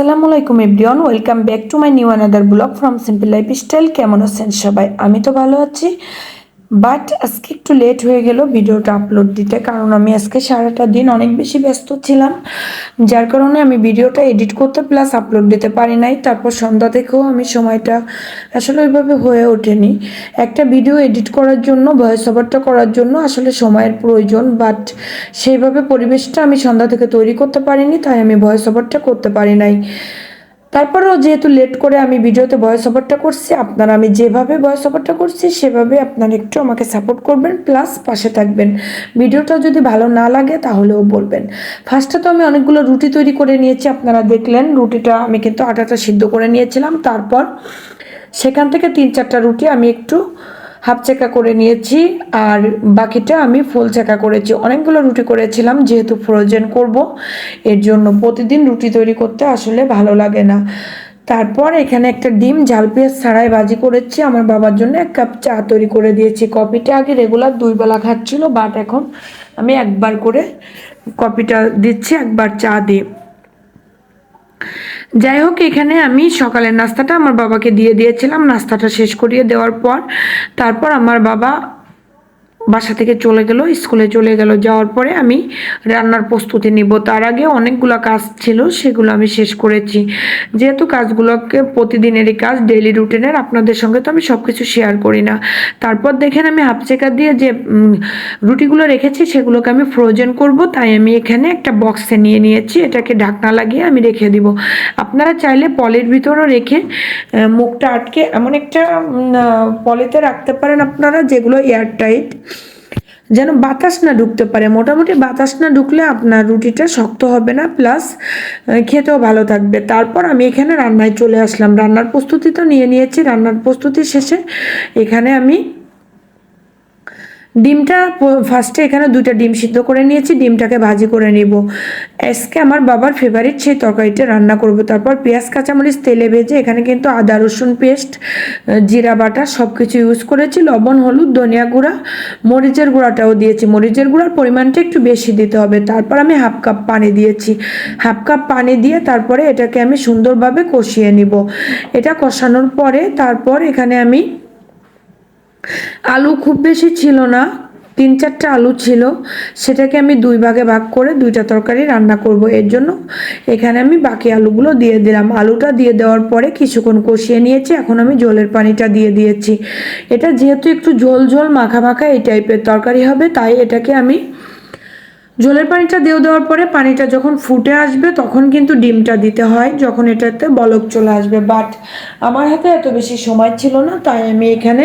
আসসালামু আলাইকুম everyone, welcome back to my new another blog from simple life style কেমন আছেন সবাই? আমি তো ভালো আছি। বাট আজকে একটু লেট হয়ে গেল ভিডিওটা আপলোড দিতে, কারণ আমি আজকে সারাটা দিন অনেক বেশি ব্যস্ত ছিলাম। যার কারণে আমি ভিডিওটা এডিট করতে প্লাস আপলোড দিতে পারি নাই। তারপর সন্ধ্যা থেকেও আমি সময়টা আসলে ওইভাবে হয়ে ওঠেনি। একটা ভিডিও এডিট করার জন্য ভয়েস ওভারটা করার জন্য আসলে সময়ের প্রয়োজন। বাট সেইভাবে পরিবেশটা আমি সন্ধ্যা থেকে তৈরি করতে পারিনি, তাই আমি ভয়েস ওভারটা করতে পারি নাই। তারপরেও যেহেতু লেট করে আমি ভিডিওতে বয়স ওভারটা করছি, আপনারা আমি যেভাবে বয়স ওভারটা করছি, সেভাবে আপনারা একটু আমাকে সাপোর্ট করবেন প্লাস পাশে থাকবেন। ভিডিওটা যদি ভালো না লাগে তাহলেও বলবেন। ফার্স্টে তো আমি অনেকগুলো রুটি তৈরি করে নিয়েছি, আপনারা দেখলেন রুটিটা আমি কিন্তু আটাটা সিদ্ধ করে নিয়েছিলাম। তারপর সেখান থেকে তিন চারটা রুটি আমি একটু হাফ চেকা করে নিয়েছি আর বাকিটা আমি ফুল চেকা করেছি। অনেকগুলো রুটি করেছিলাম, যেহেতু ফ্রোজেন করব, এর জন্য প্রতিদিন রুটি তৈরি করতে আসলে ভালো লাগে না। তারপর এখানে একটা ডিম ঝাল পেঁয়াজ ছাড়াই ভাজি করেছি। আমার বাবার জন্য এক কাপ চা তৈরি করে দিয়েছি। কফিটা আগে রেগুলার দুই বেলা খাচ্ছিল বাট এখন আমি একবার করে কফিটা দিচ্ছি, একবার চা দিয়ে। যাই হোক এখানে আমি সকালের নাস্তাটা আমার বাবাকে দিয়ে দিয়েছিলাম। নাস্তাটা শেষ করিয়ে দেওয়ার পর, তারপর আমার বাবা বাসা থেকে চলে গেল, স্কুলে চলে গেল। যাওয়ার পরে আমি রান্নার প্রস্তুতি নিব। তার আগে অনেকগুলো কাজ ছিল, সেগুলো আমি শেষ করেছি। যেহেতু কাজগুলোকে প্রতিদিনেরই কাজ ডেইলি রুটিনের আপনাদের সঙ্গে তো আমি সব কিছু শেয়ার করি না। তারপর দেখেন আমি হাফ চেকা দিয়ে যে রুটিগুলো রেখেছি, সেগুলোকে আমি ফ্রোজেন করব। তাই আমি এখানে একটা বক্সে নিয়ে নিয়েছি। এটাকে ঢাকনা লাগিয়ে আমি রেখে দিব। আপনারা চাইলে পলের ভিতরও রেখে মুখটা আটকে এমন একটা পলিতে রাখতে পারেন আপনারা, যেগুলো এয়ার টাইট যেন বাতাস না ঢুকতে পারে। মোটামুটি বাতাস না ঢুকলে আপনার রুটিটা শক্ত হবে না, প্লাস খেতেও ভালো থাকবে। তারপর আমি এখানে রান্নায় চলে আসলাম। রান্নার প্রস্তুতি তো নিয়ে নিয়েছি। রান্নার প্রস্তুতি শেষে এখানে আমি ডিমটা ফার্স্টে এখানে দুইটা ডিম সিদ্ধ করে নিয়েছি, ডিমটাকে ভাজি করে নিব। আজকে আমার বাবার ফেভারিট সেই তরকারিটা রান্না করব। তারপর পেঁয়াজ, কাঁচামরিচ, তেলে ভেজে এখানে কিন্তু আদা, রসুন পেস্ট জিরা, বাটা সব কিছু ইউজ করেছি। লবণ, হলুদ, ধনিয়া গুঁড়া, মরিচের গুঁড়াটাও দিয়েছি। মরিচের গুঁড়ার পরিমাণটা একটু বেশি দিতে হবে। তারপর আমি হাফ কাপ পানি দিয়েছি। হাফ কাপ পানি দিয়ে তারপরে এটাকে আমি সুন্দরভাবে কষিয়ে নিব। এটা কষানোর পরে তারপর এখানে আমি আলু খুব বেশি ছিল না, তিন চারটা আলু ছিল। সেটাকে আমি দুই ভাগে ভাগ করে দুইটা তরকারি রান্না করব। এর জন্য এখানে আমি বাকি আলুগুলো দিয়ে দিলাম। আলুটা দিয়ে দেওয়ার পরে কিছুক্ষণ কষিয়ে নিয়েছি। এখন আমি জলের পানিটা দিয়ে দিয়েছি। এটা যেহেতু একটু ঝোল ঝোল মাখা মাখা এই টাইপের তরকারি হবে, তাই এটাকে আমি জলের পানিটা দিয়ে দেওয়ার পরে পানিটা যখন ফুটে আসবে তখন কিন্তু ডিমটা দিতে হয়, যখন এটাতে বলক চলে আসবে। বাট আমার হাতে এত বেশি সময় ছিল না, তাই আমি এখানে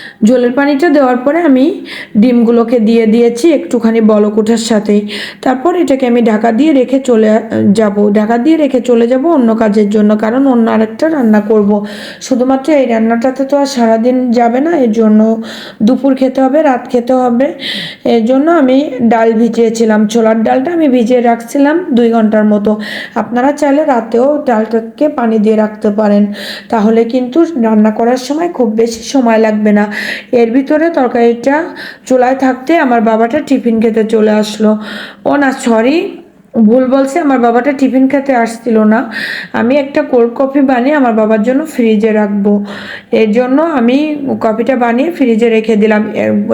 জলের পানিটা দেওয়ার পরে আমি ডিমগুলোকে দিয়ে দিয়েছি একটুখানি বলক ওঠার সাথেই তারপর এটাকে আমি ঢাকা দিয়ে রেখে চলে যাব। ঢাকা দিয়ে রেখে চলে যাব অন্য কাজের জন্য, কারণ অন্য আরেকটা রান্না করব। শুধুমাত্র এই রান্নাটাতে তো আর সারাদিন যাবে না, এর জন্য দুপুর খেতে হবে, রাত খেতে হবে। এর জন্য আমি ডাল ভিজিয়েছিলাম। ছোলার ডালটা আমি ভিজিয়ে রাখছিলাম দুই ঘণ্টার মতো। আপনারা চাইলে রাতেও ডালটাকে পানি দিয়ে রাখতে পারেন। তাহলে কিন্তু রান্না করার সময় খুব বেশি সময় লাগবে না। এর ভিতরে তরকারিটা চুলায় থাকতে আমার বাবাটা টিফিন খেতে চলে আসলো। ও না সরি ভুল বলছে, আমার বাবাটা টিফিন খেতে আসছিল না। আমি একটা কোল্ড কফি বানিয়ে আমার বাবার জন্য ফ্রিজে রাখব। এর জন্য আমি কফিটা বানিয়ে ফ্রিজে রেখে দিলাম।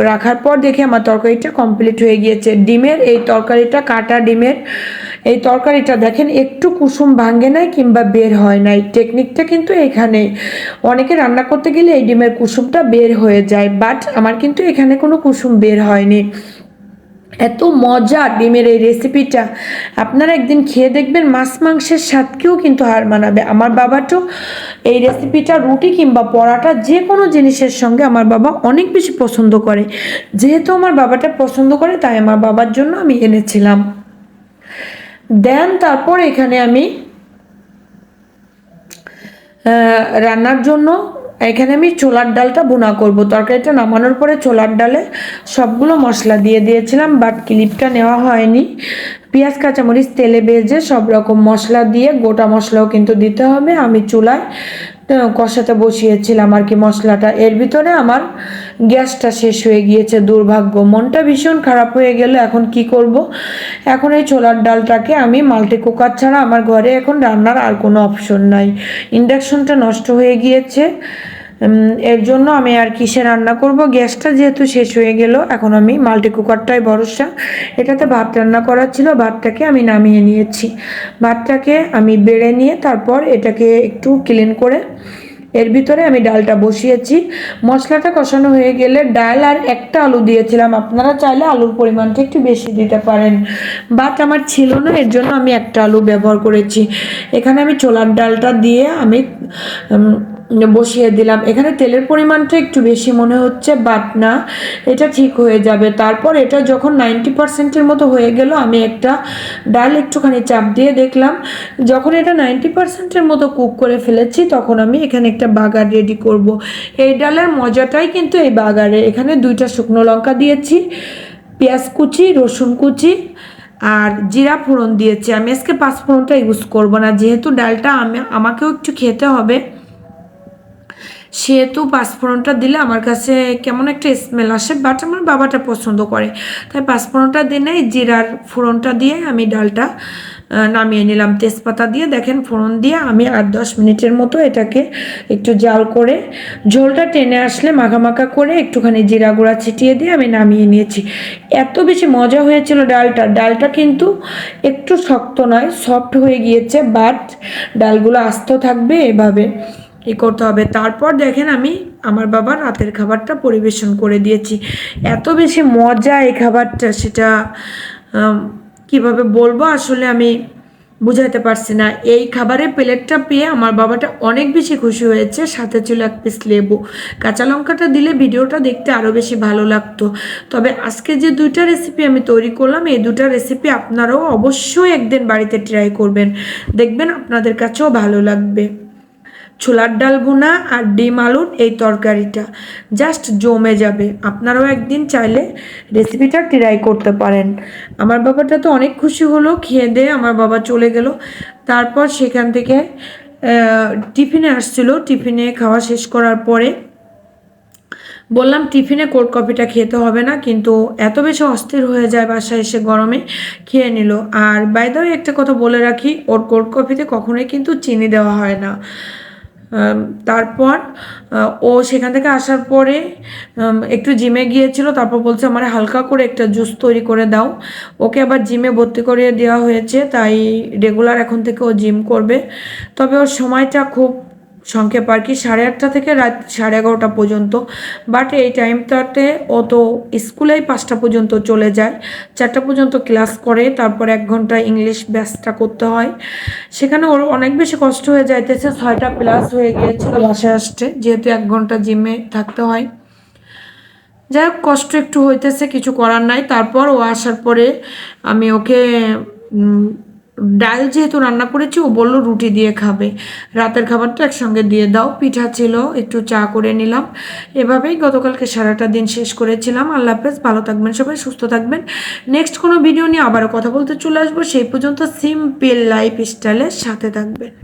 রাখার পর দেখি আমার তরকারিটা কমপ্লিট হয়ে গিয়েছে। ডিমের এই তরকারিটা, কাটা ডিমের এই তরকারিটা দেখেন, একটু কুসুম ভাঙে নাই কিংবা বের হয় নাই। টেকনিকটা কিন্তু এখানে। অনেকে রান্না করতে গেলে এই ডিমের কুসুমটা বের হয়ে যায়, বাট আমার কিন্তু এখানে কোনো কুসুম বের হয়নি। এত মজা ডিমের এই রেসিপিটা আপনারা একদিন খেয়ে দেখবেন মাছ মাংসের স্বাদকেও কিন্তু হার মানাবে। আমার বাবাটাও এই রেসিপিটা রুটি কিংবা পরাটা যে কোনো জিনিসের সঙ্গে আমার বাবা অনেক বেশি পছন্দ করে। যেহেতু আমার বাবাটা পছন্দ করে, তাই আমার বাবার জন্য আমি এনেছিলাম। দেন তারপর এখানে আমি রান্নার জন্য এখানে আমি ছোলার ডালটা বোনা করব। তরকারিটা নামানোর পরে ছোলার ডালে সবগুলো মশলা দিয়ে দিয়েছিলাম বাট ক্লিপটা নেওয়া হয়নি। পেঁয়াজ, কাঁচামরিচ, তেলে ভেজে সব রকম মশলা দিয়ে গোটা মশলাও কিন্তু দিতে হবে। আমি চুলায় কষাতে বসিয়েছিলাম আর কি মশলাটা। এর ভিতরে আমার গ্যাসটা শেষ হয়ে গিয়েছে, দুর্ভাগ্য। মনটা ভীষণ খারাপ হয়ে গেল, এখন কি করব? এখন এই ছোলার ডালটাকে আমি মাল্টি কুকার ছাড়া আমার ঘরে এখন রান্নার আর কোনো অপশন নাই। ইন্ডাকশনটা নষ্ট হয়ে গিয়েছে। এর জন্য আমি আর কিসে রান্না করব? গ্যাসটা যেহেতু শেষ হয়ে গেল, এখন আমি মাল্টি কুকারটাই ভরসা। এটাতে ভাত রান্না করার ছিল, ভাতটাকে আমি নামিয়ে নিয়েছি। ভাতটাকে আমি বেড়ে নিয়ে তারপর এটাকে একটু ক্লিন করে এর ভিতরে আমি ডালটা বসিয়েছি। মশলাটা কষানো হয়ে গেলে ডাল আর একটা আলু দিয়েছিলাম। আপনারা চাইলে আলুর পরিমাণটা একটু বেশি দিতে পারেন। বাট আমার ছিল না, এর জন্য আমি একটা আলু ব্যবহার করেছি। এখানে আমি ছোলার ডালটা দিয়ে আমি বসিয়ে দিলাম। এখানে তেলের পরিমাণটা একটু বেশি মনে হচ্ছে বাট না, এটা ঠিক হয়ে যাবে। তারপর এটা যখন নাইনটি পার্সেন্টের মতো হয়ে গেল, আমি একটা ডাল একটুখানি চাপ দিয়ে দেখলাম। যখন এটা নাইনটি পার্সেন্টের মতো কুক করে ফেলেছি, তখন আমি এখানে একটা বাগার রেডি করব। এই ডালের মজাটাই কিন্তু এই বাগারে। এখানে দুইটা শুকনো লঙ্কা দিয়েছি, পেঁয়াজ কুচি, রসুন কুচি আর জিরা ফোড়ন দিয়েছি। আমি আজকে পাঁচ ফোড়নটা ইউজ করব না, যেহেতু ডালটা আমি, আমাকেও একটু খেতে হবে। সেহেতু পাঁচফোড়নটা দিলে আমার কাছে কেমন একটা স্মেল আসে বাট আমার বাবাটা পছন্দ করে। তাই পাঁচফোড়নটা দিলে জিরার ফোড়নটা দিয়ে আমি ডালটা নামিয়ে নিলাম। তেজপাতা দিয়ে দেখেন ফোড়ন দিয়ে আমি আট দশ মিনিটের মতো এটাকে একটু জাল করে, ঝোলটা টেনে আসলে মাখা করে একটুখানি জিরা গুঁড়া ছিটিয়ে দিয়ে আমি নামিয়ে নিয়েছি। এত বেশি মজা হয়েছিল ডালটা। ডালটা কিন্তু একটু শক্ত নয়, সফট হয়ে গিয়েছে বাট ডালগুলো আস্ত থাকবে এভাবে। ই করতে হবে। তারপর দেখেন আমি আমার বাবার রাতের খাবারটা পরিবেশন করে দিয়েছি। এত বেশি মজা এই খাবারটা, সেটা কীভাবে বলব আসলে আমি বুঝাতে পারছি না। এই খাবারের প্লেটটা পেয়ে আমার বাবাটা অনেক বেশি খুশি হয়েছে। সাথে ছিল এক পিস লেবু। কাঁচা লঙ্কাটা দিলে ভিডিওটা দেখতে আরও বেশি ভালো লাগতো। তবে আজকে যে দুইটা রেসিপি আমি তৈরি করলাম, এই দুটা রেসিপি আপনারাও অবশ্যই একদিন বাড়িতে ট্রাই করবেন। দেখবেন আপনাদের কাছেও ভালো লাগবে। ছোলার ডাল ভুনা আর ডিম আলুর এই তরকারিটা। জাস্ট জমে যাবে। আপনারাও একদিন চাইলে রেসিপিটা ট্রাই করতে পারেন। আমার বাবাটা তো অনেক খুশি হলো, খেয়ে দিয়ে আমার বাবা চলে গেল। তারপর সেখান থেকে টিফিনে আসছিল। টিফিনে খাওয়া শেষ করার পরে বললাম, টিফিনে কোল্ড কফিটা খেতে হবে না। কিন্তু এত বেশি অস্থির হয়ে যায় বাসায় এসে গরমে, খেয়ে নিল। আর বাইদাও একটা কথা বলে রাখি, ওর কোল্ড কফিতে কখনোই কিন্তু চিনি দেওয়া হয় না। তারপর ও সেখান থেকে আসার পরে একটু জিমে গিয়েছিল, তারপর বলছে, আমার হালকা করে একটা জুস তৈরি করে দাও। ওকে আবার জিমে ভর্তি করিয়ে দেওয়া হয়েছে, তাই রেগুলার এখন থেকে ও জিম করবে। তবে ওর সময়টা খুব সংক্ষেপ আর কি, সাড়ে আটটা থেকে রাত সাড়ে এগারোটা পর্যন্ত। বাট এই টাইমটাতে ও তো স্কুলেই পাঁচটা পর্যন্ত চলে যায়। চারটা পর্যন্ত ক্লাস করে, তারপর এক ঘণ্টা ইংলিশ ব্যাচটা করতে হয়। সেখানে ওর অনেক বেশি কষ্ট হয়ে যাইতেছে, ছয়টা প্লাস হয়ে গিয়েছিল বাসায় আসতে, যেহেতু এক ঘণ্টা জিমে থাকতে হয়। যাই হোক, কষ্ট একটু হইতেছে, কিছু করার নাই। তারপর ও আসার পরে আমি ওকে ডাল যেহেতু রান্না করেছি, ও বলল রুটি দিয়ে খাবে। রাতের খাবারটা একসঙ্গে দিয়ে দাও। পিঠা ছিল, একটু চা করে নিলাম। এভাবেই গতকালকে সারাটা দিন শেষ করেছিলাম। আল্লাহ হাফেজ, ভালো থাকবেন সবাই, সুস্থ থাকবেন। নেক্সট কোনো ভিডিও নিয়ে আবারও কথা বলতে চলে আসব। সেই পর্যন্ত সিম্পল লাইফ স্টাইলের সাথে থাকবেন।